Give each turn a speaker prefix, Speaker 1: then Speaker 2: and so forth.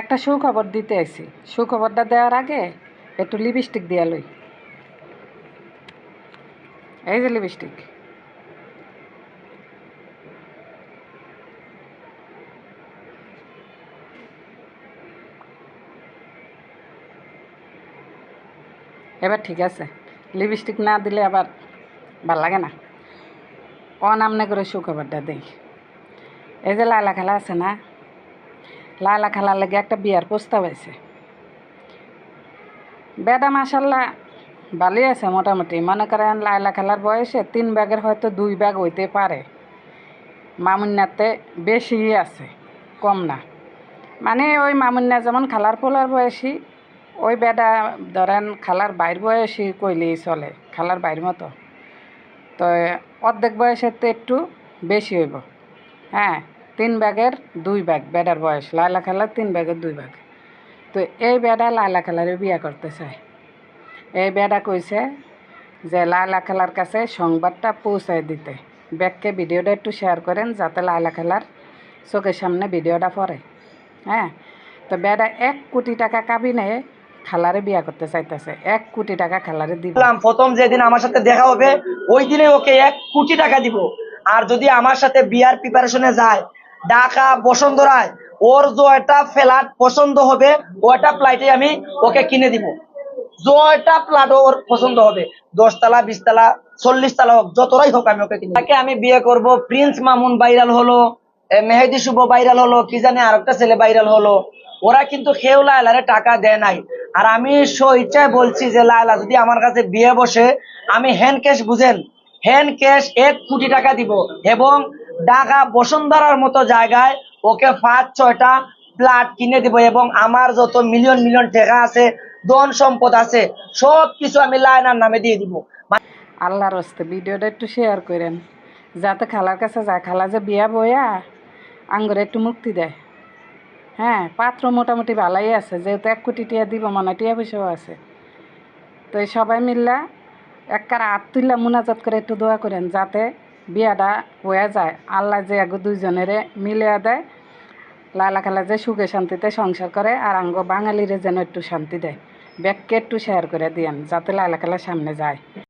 Speaker 1: একটা সুখবর দিতে আইছি। সুখবরটা দেওয়ার আগে একটু লিপস্টিক দিয়া লই। এই যে লিপস্টিক। এবার ঠিক আছে। লিপস্টিক না দিলে আবার ভালো লাগে না। অনামনে করে সুখবরটা দেই। এই যে লালা খেলা আছে না? লালা খালার লেগে একটা বিয়ার প্রস্তাব আছে। বেডা মাসাল্লাহ ভালোই আছে মোটামুটি। মনে করেন লাইলা খেলার বয়সে তিন ব্যাগের হয়তো দুই ব্যাগ হইতে পারে। মামুন্যাতে বেশি আছে, কম না। মানে ওই মামুন্যা যেমন খালার পোলার বয়সী, ওই বেডা ধরেন খালার বাইর বয়সী কইলেই চলে, খালার বাইর মতো। তো অর্ধেক বয়সের তো একটু বেশি হইব। হ্যাঁ তিন ব্যাগের দুই ব্যাগ বেডার বয়স। লাইলা খেলার তিন ব্যাগের দুই ব্যাগ তো এই বেডা লাইলা খেলারে বিয়ে করতে চায় এই বেডা কইছে যে লাইলা খেলার কাছে সংবাদটা পৌঁছায় দিতে। ব্যাগকে ভিডিওটা একটু শেয়ার করেন যাতে লাইলা খেলার চোখের সামনে ভিডিওটা পড়ে। হ্যাঁ? তো বেডা এক কোটি টাকা কাবিনে খালারে বিয়া করতে চাইতেছে। এক কোটি টাকা খালারে দিব।
Speaker 2: প্রথম যেদিন আমার সাথে দেখা হবে, ওই দিনে ওকে এক কোটি টাকা দিব। আর যদি আমার সাথে বিয়ার প্রিপারেশনে যায় ঢাকা বসুন্ধরায় ওর জয়টা ফ্ল্যাট পছন্দ হবে, ওটা ফ্লাইটে আমি ওকে কিনে দিব। জয়টা ফ্ল্যাট ওর পছন্দ হবে। দশতলা, বিশতলা চল্লিশ তলা হোক যতটাই হোক আমি ওকে কিনে তাকে আমি বিয়ে করব, প্রিন্স মামুন ভাইরাল হলো মেহেদি শুভ ভাইরাল হলো, কি জানে আর একটা ছেলে ভাইরাল হলো। ওরা কিন্তু কেউ লায়লারে টাকা দেয় নাই। আর আমি ইচ্ছায় বলছি যে, লায়লা, যদি আমার কাছে বিয়ে বসে, আমি হ্যান্ড ক্যাশ বুঝেন হ্যান্ড ক্যাশ এক কোটি টাকা দিব এবং ঢাকা বসুন্ধরার মতো জায়গায় ওকে পাঁচ ছয়টা ফ্ল্যাট কিনে দিব এবং আমার যত মিলিয়ন মিলিয়ন টাকা আছে, ধন সম্পদ আছে সব কিছু আমি লায়নার নামে দিয়ে দিব।
Speaker 1: আল্লাহর হস্তে, ভিডিওটা একটু শেয়ার করেন। যাতে খালার কাছে যায় খালা যে বিয়া বইয়া আঙ্গুরে একটু মুক্তি দেয়। হ্যাঁ পাত্র মোটামুটি ভালাই আছে, যেহেতু এক কোটি টিয়া দিব, মনে টিয়া পয়সাও আছে। তো সবাই মিললা একবার হাত তুললা মুনাজাত করে একটু দোয়া করেন, যাতে বিয়াটা হয়ে যায়। আল্লাহ যে আগে দুইজনেরে মিলিয়ে দেয়, লালা খালা যে সুখে শান্তিতে সংসার করে, আর আঙ্গ বাঙালিরে যেন একটু শান্তি দেয়। ব্যাগকে একটু শেয়ার করে দিয়েন, যাতে লালা খালার সামনে যায়।